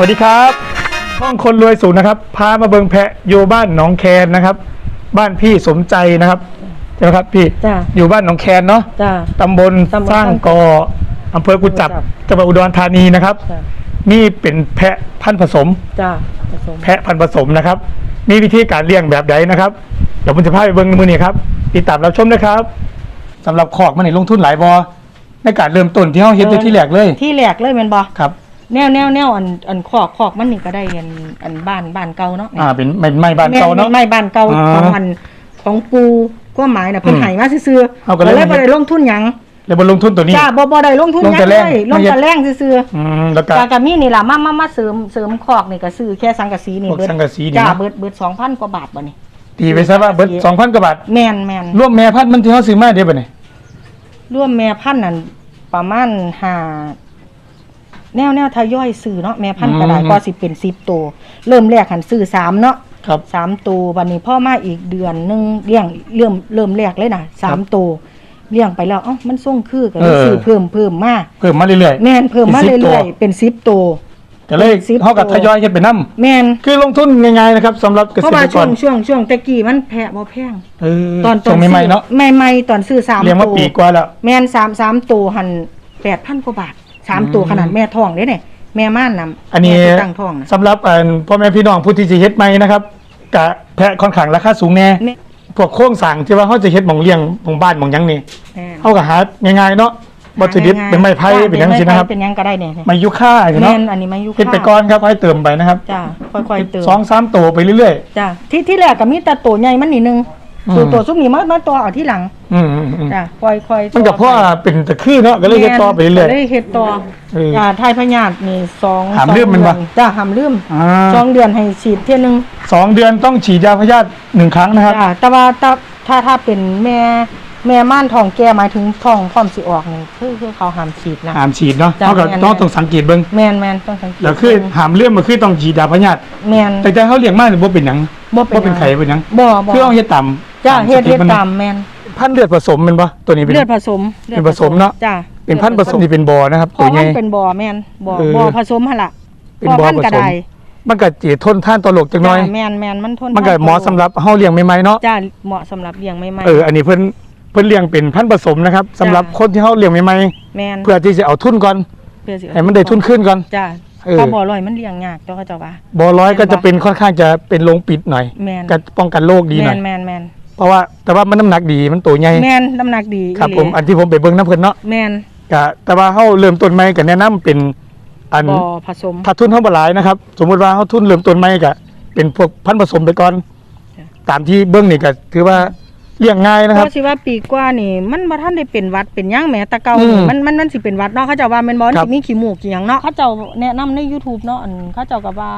วัสดีครับช่องคนรวยสูงนะครับ พามาเบิงแพะอยู่บ้านหนองแคนนะครับ บ้านพี่สมใจนะครับใช่ไหมครับพี่จ้ะอยู่บ้านหนองแคนเนาะจ้าตำบลตำบลสร้างกออำเภอกุจจับกุจจับ จังหวัดอุดรธานีนะครับ จ้ะนี่เป็นแพะพันธุ์ผสม จ้าผสมแพะพันธุ์ผสมนะครับ มีวิธีการเลี้ยงแบบใดนะครับ เดี๋ยวผมจะพาไปเบิ้งในมือนี้ครับติดตามรับชมนะครับสำหรับขอกมันนี่ลงทุนหลายบอในการเริ่มต้นที่เขาเฮ็ดด้วยที่แรกเลย ที่แหลกเลยแม่นบ่ครับ แนวแนวแนวอันอันขอกขอกมันนี่ก็ได้อันอันบ้านบ้านเก่าเนาะอ่าเป็นไม้ไม้บ้านเก่าเนาะแม่ไม่บ้านเก่าอ่าของอันของปูก็หมายน่ะเพิ่นอืมให้มาซื่อๆเอาก็เลยเลยบ่ได้ลงทุนหยังเลยบนลงทุนตัวนี้จ้าบ่บ่ได้ลงทุนหลยังงแต่แรเลงยลงไม่แต่เฮ็ดแรงซื่ออืมแล้วก็ๆจ้าก็มีนี่ล่ะมามามาเสริมเสริมขอกนี่ก็ซื้อแค่สังกะสีนี่พวกเบิดสังกะสีนี่จ้านะเบิดเบิด2,000กว่าบาทบ่นี่ตีไปซะว่าเบิดสองพันกว่าบาทแม่นแม่นร่วมแม่พันธุ์มันที่เขาซื้อมาเดี๋ยวไปไหนร่วมแม่พันธุ์นั่นประมาณห้า แนวแนวทยอยซื้อเนาะแม่พันธุ์ก็ได้ก็สิเป็น10ตัวเริ่มแรกหันซื้อสามเนาะครับสามตัววันนี้พ่อมาอีกเดือนหนึงเลี้ยงเริ่มเริ่มแรกเลยนะสามตัวเลี้ยงไปแล้วเอ้ามันส่งคือก็เลยเออซื้อเพิ่มเพิ่มมาเพิ่มมาเรื่อยแม่นเพิ่มมาเป็น10เรื่อยตัวๆเป็นสิบตัวๆแต่เลยสิบเขากับตัวทยอยเฮ็ดไปนํแม่นคือลงทุนง่ายๆนะครับสำหรับเกเพราะษตว่ารกช่วรงช่วงช่วงตะกี้มันแพะบ่แพงเออตอนตส่องนใหม่ๆเนาะใหม่ๆตอนซื้อสามเลี้ยงมาตัวปีกว่าแล้วแม่นสามสามตัวหันแปดพันกว่าบาท สามตัวอืมขนาดแม่ท้องเด้เนี่ยแม่ม่านนำอันนี้แม่ที่ตั้งท้องนะสำหรับอันพ่อแม่พี่น้องผู้ที่จะเฮ็ดใหม่นะครับกะแพะค่อนข้างราคาสูงแน่แม่พวกโครงสร้างที่ว่าเขาจะเฮ็ดหมองเลี้ยงหมองบ้านหมองหยังนี่แม่เขาก็หาง่ายๆเนาะวัตถุดิบเป็นไม้ไผ่จ้ะเป็นหยังสินะครับเป็นหยังก็ได้เนี่ยไม้ยุค่าเนาะแม่นอันนี้ไม้ยุค่าเฮ็ดไปก่อนครับค่อยเติมไปนะครับจ้าค่อยๆเติมสองสามตัวไปเรื่อยจ้ะที่ที่แรกก็มีแต่ตัวใหญ่มันนิดนึงอืมส่วนตัวซุปนี้มันมาตัวเอาที่หลังๆ อืมอืมอืมจ้ะค่อยค่อยมันกับพ่อเป็นตะคือเนาะก็เลยเฮ็ดต่อไปเรื่อยเลยเฮ็ดต่อเออจ้ะทายพญาตินี่สองหามสองลืมมันปะเดือจ้ะหามลืมๆอ่าสองเดือนให้ฉีดเที่ยหนึงสองเดือนต้องฉีดยาพยาธิหนึ่งครั้งนะครับ จ้ะแต่ว่าถ้าถ้าถ้าเป็นแม่แม่ม่านท้องแก่หมายถึงท้องพร้อมสิออกนี่คือคือเขาห้ามฉีดนะ หามฉีดเนาะจ้ะเขาก็แม่น ต้องต้องสังเกตเบิ่งแม่นแม่นต้องสังเกตแล้วคือหามเรื่องมันคือต้องฉีดยาพยาธิแม่นแต่แต่เขาเลี้ยงมาเนี่ยบ่เป็นหยังบ่บ่เป็นไข่เป็นหยังบ่บ่คือเอาเฮ็ดตามจ้ะตามเฮ็ดสติเฮ็ดมันตามแม่น พันธุ์เลือดผสมแมันบ่ตัวนี้เป็น เลือดผสมเป็นผสมเนาะจ้ะเป็นพันธุ์ผสมที่เป็นบ่อนะครับพตัอวใหมัญ่ นเป็นบ่อแม่นบ่อเออ บ่อผสมหั่นล่ะเป็นพอบ่อมันผก็สมได้มันก็สิทนท่านต่อโรคจักหน่อย จ้ะแม่นแม่นมันทนมันก็เหมาะสำหรับเฮาเลี้ยงใหม่ๆเนาะจ้าเหมาะสำหรับเลี้ยงใหม่ๆ เอออันนี้เพิ่นเพิ่นเลี้ยงเป็นพันธุ์ผสมนะครับสำหรับคนที่เฮาเลี้ยงใหม่แม่นๆเพื่อที่จะเอาทุนก่อนเพื่อสิให้มันได้ทุนขึ้นก่อน จ้าเออ ถ้าบ่อลอยมันเลี้ยงยากเจ้าเขาเจ้าว่าบ่อร้อยก็จะเป็นค่อนข้างจะเป็นโรงปิดหน่อยแม่น ก็ป้องกันโรคดีหแม่น่อยนแม่นแม่น เพราะว่าแต่ว่ามันน้ำหนักดีมันตัวใหญ่แม่นน้ำหนักดีครับอีหลีผมอันที่ผมไปเบิ่งน้ำเพิ่นเนาะแม่นก็แต่ว่าเฮาเริ่มต้นใหม่ก็แนะนำเป็นอันบ่อผสมถ้าทุนเฮาบ่หลายนะครับ สมมุติว่าเฮาทุนเริ่มต้นใหม่ก็เป็นพวกพันธุ์ผสมไปก่อนจ้ะตามที่เบิ่งนี่ก็ถือว่า เลี้ยงง่ายนะครับเพราะสิว่าปีกว่านี่ มันบ่ทันได้เป็นหวัดเป็นหยังแหมแต่เก่าอืมนี่มันมันมันสิเป็นหวัดเนาะเขาเจ้าว่าแม่นบ่มันครัสิบมีขี้มูกขี้หยังเนาะเขาเจ้าแนะนำใน YouTube เนาะอันเขาเจ้าก็ว่า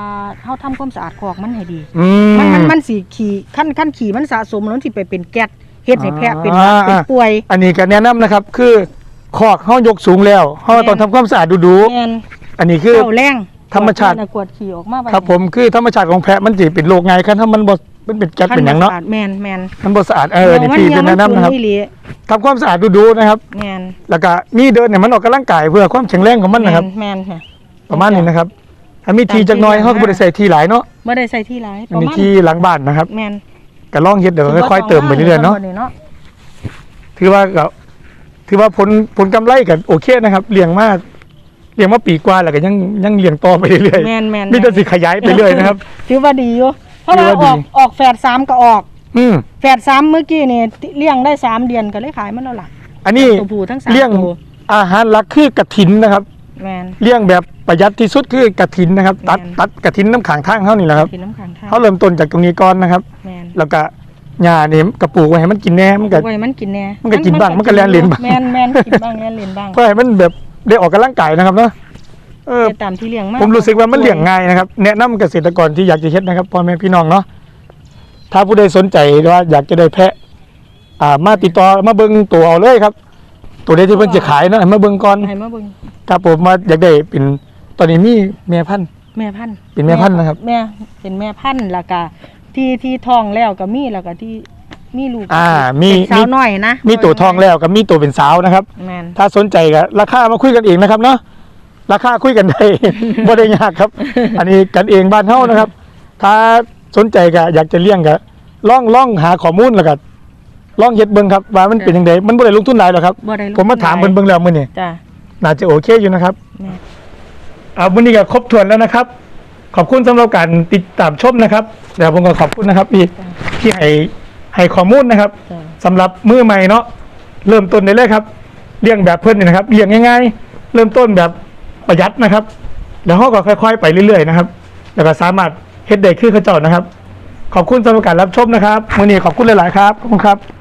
เฮาทำความสะอาดคอกมันให้ดีอืมันมันมันสิขี่ขั้นขั้นขี่มันสะสมแล้วมันสิไปเป็นแก๊สเฮ็ดให้แพะเป็นหวัดอ่าเป็นป่วย อันนี้ก็แนะนำนะครับ คือคอกเฮายกสูงแล้วเฮาต้องทำความสะอาดดูแม่นๆอันนี้คือเจ้าแรงธรรมชาติกวดขี่ออกมาไว้ครับผมคือธรรมชาติของแพะมันสิเป็นโรคไงคันถ้ามันบ่ มันเป็นแก๊สเป็นหยังเนาะขั้บ่สะอดแม่นแม่นมันบ่สะอาดเออนี่พี่เป็นแนะนำนะครับมัอีหลีทำความสะอาดดูๆนะครับแม่นแล้วก็มีเดินเนี่ยมันออกกำลังกายเพื่อความแข็งแรงของมันนะครับแม่นแม่นประมาณนี้นะครับถ้ามีทีจักหน้อยเขาก็บ่ได้ใส่ทีหลายเนาะบ่ได้ใส่ที่หลายอันนี้ทีหลังบ้านนะครับแม่นก็ลองเฮ็ดเดี๋ยวค่อยๆเติมไปเรื่อยๆเนาะเนาะถือว่าก็ถือว่าผลผลกำไรก็โอเคนะครับเลี้ยงมาเลี้ยงมาปีกว่าแล้วก็ยังยังเลี้ยงต่อไปเรื่อยแม่นแม่นๆมีแต่สิขยายไปเรื่อยนะครับ ถือว่าดีอยู่เพ ราะว่าถือว่าดีออกออกแฝดสามก็ออก อืมแฝดสามเมื่อกี้นี่เลี้ยงได้สามเดือนก็เลยขายมันแล้วล่ะอันนี้ตัวผู้ทั้งสามเลี้ยงตัวอาหารหลักคือกระถินนะครับแม่นเลี้ยงแบบประหยัดที่สุดคือกระถินนะครับ ตัดแม่น ตัดกระถินน้ำขังทางเท่านี้แหละครับกินน้ำขังทางเขาเริ่มต้นจากตรงนี้ก่อนนะครับ แม่นแล้วก็หญ้านี่กระปลูกไว้ให้มันกินแหน่มันก็ ไว้มันกินแน่มันก็กินบ้างมันก็เลียนเลียนบ้าง แม่นแม่นกินบ้างเลียนเลียนบ้าง เพื่อให้มันแบบได้ออกกำลังกายนะครับเนาะ เออไปตามที่เลี้ยงมาผมรู้สึกว่ามันเลี้ยงง่ายนะครับ แนะนำเกษตรกรที่อยากจะเฮ็ดนะครับพ่อแม่พี่น้องเนาะถ้าผู้ใดสนใจว่าอยากจะได้แพะ อ่ามาติดต่อมาเบิ่งตัวเอาเลยครับ ตัวใดที่เพิ่นจะขายเนาะให้มาเบิ่งก่อนให้มาเบิ่งถ้าผมมาอยากได้เป็นตอนนี้มีแม่พันธุ์ แม่พันธุ์เป็นแม่พันธุ์นะครับ แม่เป็นแม่พันธุ์แล้วก็ที่ที่ท้องแล้วก็มีแล้วก็ที่มีลูกอ่ามี เป็นสาวน้อยนะมีตัวทองแล้วกับมีตัวเป็นสาวนะครับ แม่น ถ้าสนใจก็ราคามาคุยกันเองนะครับเนาะ ราคาคุยกันได้ บ่ได้ยากครับ อันนี้กันเองบ้านเฮานะครับ ถ้าสนใจก็อยากจะเลี้ยงก็ล่องล่องหาข้อมูลแล้วก็ล่องเฮ็ดเบิ่งครับว่ามันเป็นจังไดมันบ่ได้ลงทุนหลายหรอกครับ บ่ได้ลงผมมาถามทุเพิ่นนหลายเบิ่งแล้วมื้อนี้จ้ะน่าจะโอเคอยู่นะครับแม่เอาวันนี้ก็ครบถ้วนแล้วนะครับ ขอบคุณสำหรับการติดตามชมนะครับเดี๋ยวผมก็ขอบคุณนะครับพี่ที่ให้ให้ข้อมูลนะครับจ้ะสำหรับมือใหม่เนาะเริ่มต้นได้เลยครับเลี้ยงแบบเพื่อนนี่นะครับเลี้ยงง่ายๆเริ่มต้นแบบ ประหยัดนะครับ แล้วเขาก็ค่อย ๆ ไปเรื่อยๆนะครับ แล้วก็สามารถเฮ็ดได้ขึ้นเขาเจ้านะครับ ขอบคุณสำหรับการรับชมนะครับวันนี้ขอบคุณหลายๆครับขอบคุณครับ